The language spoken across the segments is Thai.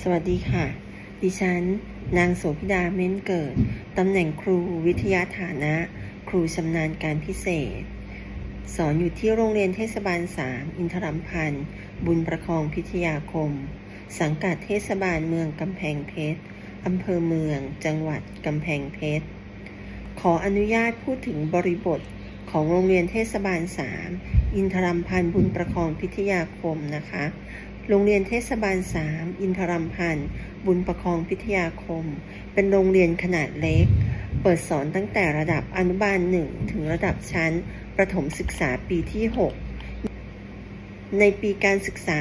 สวัสดีค่ะ ดิฉัน นางโสภิดาเม้นเกิด ตำแหน่งครูวิทยาฐานะ ครูชำนาญการพิเศษ สอนอยู่ที่โรงเรียนเทศบาล 3 อินทรัมพันธ์ บุญประคองพิทยาคม สังกัดเทศบาลเมืองกำแพงเพชรอำเภอเมือง จังหวัดกำแพงเพชร ขออนุญาตพูดถึงบริบทของโรงเรียนเทศบาล 3 อินทรัมพันธ์บุญประคองพิทยาคมนะคะ โรงเรียนเทศบาล 3 อินทรัมพันธ์ บุญประคองพิทยาคม เป็นโรงเรียนขนาดเล็ก เปิดสอนตั้งแต่ระดับอนุบาล 1 ถึงระดับชั้น ประถมศึกษาปีที่ 6 ในปีการศึกษา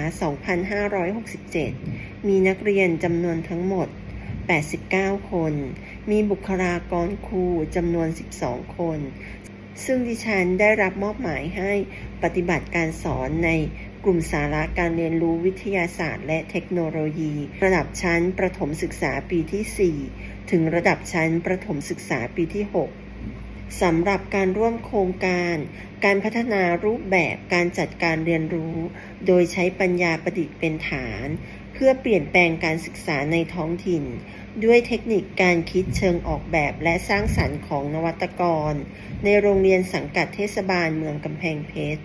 2567 มีนักเรียนจำนวนทั้งหมด 89 คน มีบุคลากรครูจำนวน 12 คน ซึ่งดิฉันได้รับมอบหมายให้ปฏิบัติการสอนใน กลุ่มสาระการเรียนรู้วิทยาศาสตร์และเทคโนโลยี ระดับชั้นประถมศึกษาปีที่ 4 ถึงระดับชั้นประถมศึกษาปีที่ 6 สำหรับการร่วมโครงการ การพัฒนารูปแบบการจัดการเรียนรู้ โดยใช้ปัญญาประดิษฐ์เป็นฐาน เพื่อเปลี่ยนแปลงการศึกษาในท้องถิ่น ด้วยเทคนิคการคิดเชิงออกแบบและสร้างสรรค์ของนวัตกร ในโรงเรียนสังกัดเทศบาลเมืองกำแพงเพชร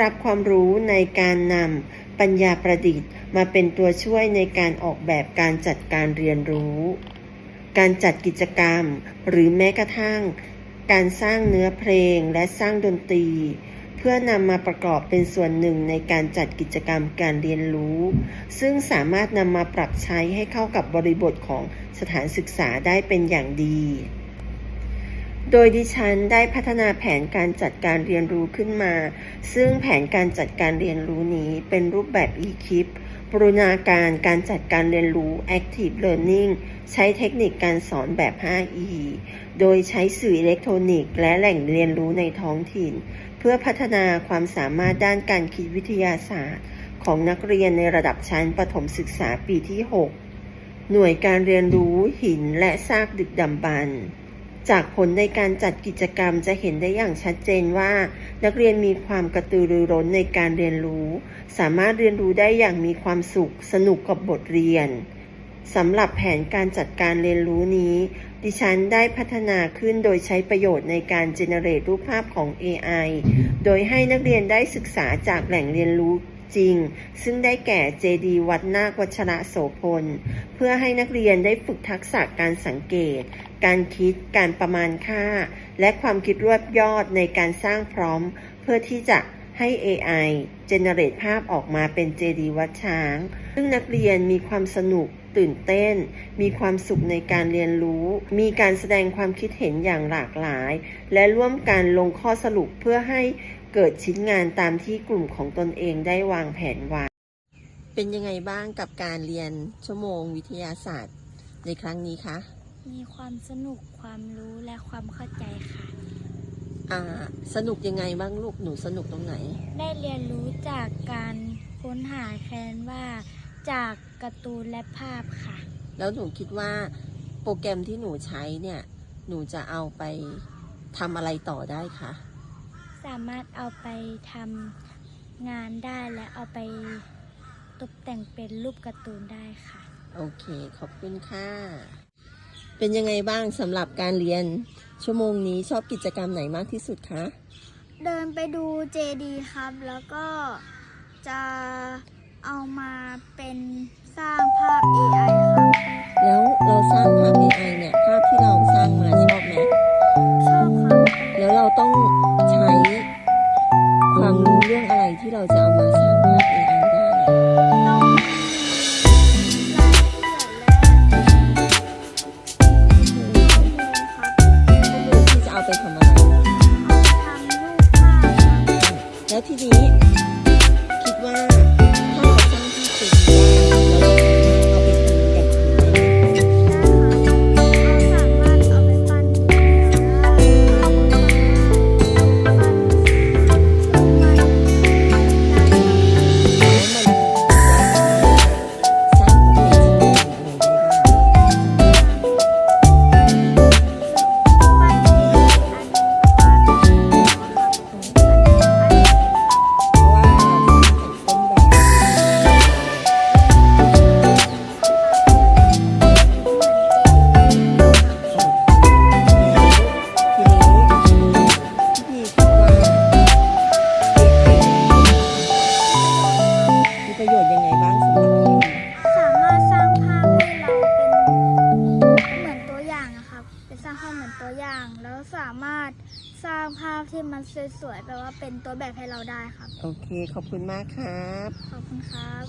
รับความรู้ในการนำปัญญาประดิษฐ์ มาเป็นตัวช่วยในการออกแบบการจัดการเรียนรู้ การจัดกิจกรรม หรือแม้กระทั่ง การสร้างเนื้อเพลงและสร้างดนตรี เพื่อนำมาประกอบเป็นส่วนหนึ่งในการจัดกิจกรรมการเรียนรู้ ซึ่งสามารถนำมาปรับใช้ให้เข้ากับบริบทของสถานศึกษาได้เป็นอย่างดี โดยดิฉันได้พัฒนาแผนการจัดการเรียนรู้ขึ้นมา ซึ่งแผนการจัดการเรียนรู้นี้เป็นรูปแบบ e-kip ปรุณาการการจัดการเรียนรู้ active learning ใช้เทคนิคการสอนแบบ 5E โดยใช้สื่ออิเล็กทรอนิกส์และแหล่งเรียนรู้ในท้องถิ่น เพื่อพัฒนาความสามารถด้านการคิดวิทยาศาสตร์ ของนักเรียนในระดับชั้นประถมศึกษาปีที่ 6 หน่วยการเรียนรู้หินและซากดึกดำบรรพ์ จากผลในการจัดกิจกรรมจะเห็นได้อย่างชัดเจนว่า นักเรียนมีความกระตือรือร้นในการเรียนรู้ สามารถเรียนรู้ได้อย่างมีความสุขสนุกกับบทเรียนสำหรับแผนการจัดการเรียนรู้นี้ ดิฉันได้พัฒนาขึ้นโดยใช้ประโยชน์ในการเจเนเรตรูปภาพของ AI โดยให้นักเรียนได้ศึกษาจากแหล่งเรียนรู้ จริง ซึ่งได้แก่เจดีวัดนาควัชระโสพล เพื่อให้นักเรียนได้ฝึกทักษะการสังเกต การคิดการประมาณค่า และความคิดรวบยอดในการสร้างพร้อม เพื่อที่จะให้ AI เจเนเรตภาพออกมาเป็นเจดีวัดช้าง ซึ่งนักเรียนมีความสนุกตื่นเต้น มีความสุขในการเรียนรู้ มีการแสดงความคิดเห็นอย่างหลากหลาย และร่วมกันลงข้อสรุปเพื่อให้ เกิดชิ้นงานตามที่กลุ่มของตนเองได้วางแผนไว้เป็นยังไงบ้างกับการเรียนชั่วโมงวิทยาศาสตร์ในครั้งนี้คะ มีความสนุกความรู้และความเข้าใจค่ะ อ่า สนุกยังไงบ้างลูกหนูสนุกตรงไหน ได้เรียนรู้จากการค้นหาแคนว่าจากการ์ตูนและภาพค่ะ แล้วหนูคิดว่าโปรแกรมที่หนูใช้เนี่ย หนูจะเอาไปทำอะไรต่อได้คะ สามารถเอาไปทำงานได้และเอาไปตกแต่งเป็นรูปการ์ตูนได้ค่ะ โอเค ขอบคุณค่ะ เป็นยังไงบ้างสำหรับการเรียน ชั่วโมงนี้ชอบกิจกรรมไหนมากที่สุดคะ เดินไปดูเจดีครับ แล้วก็จะเอามาเป็นสร้างภาพ AI ครับแล้วเราสร้างภาพ AI เนี่ย ภาพที่เราสร้างมาชอบไหมชอบครับแล้วเราต้อง สามารถสร้างภาพที่มันสวยๆแปลว่าเป็นตัวแบบให้เราได้ครับ โอเค ขอบคุณมากครับ ขอบคุณครับ